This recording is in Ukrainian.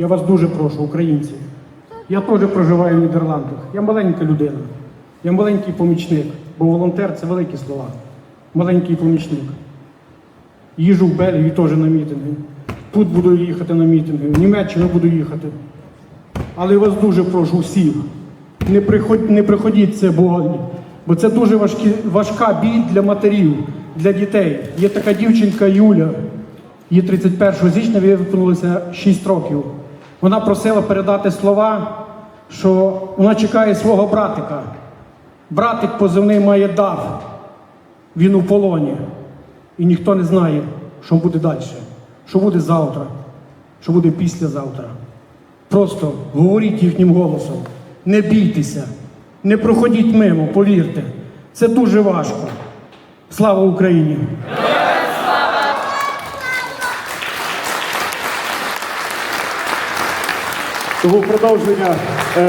Я вас дуже прошу, українці. Я теж проживаю в Нідерландах. Я маленька людина. Я маленький помічник, бо волонтер це великі слова. Маленький помічник. Їжу в Бельгію теж на мітинги. Тут буду їхати на мітинги, в Німеччину буду їхати. Але я вас дуже прошу всіх, не, приходь, не приходіть це бо, бо це дуже важкі, важка біль для матерів, для дітей. Є така дівчинка Юля, їй 31 січня виповнилося 6 років. Вона просила передати слова, що вона чекає свого братика. Братик позивний має дав. Він у полоні. І ніхто не знає, що буде далі, що буде завтра, що буде післязавтра. Просто говоріть їхнім голосом. Не бійтеся, не проходіть мимо, повірте. Це дуже важко. Слава Україні! Тому продовження. е,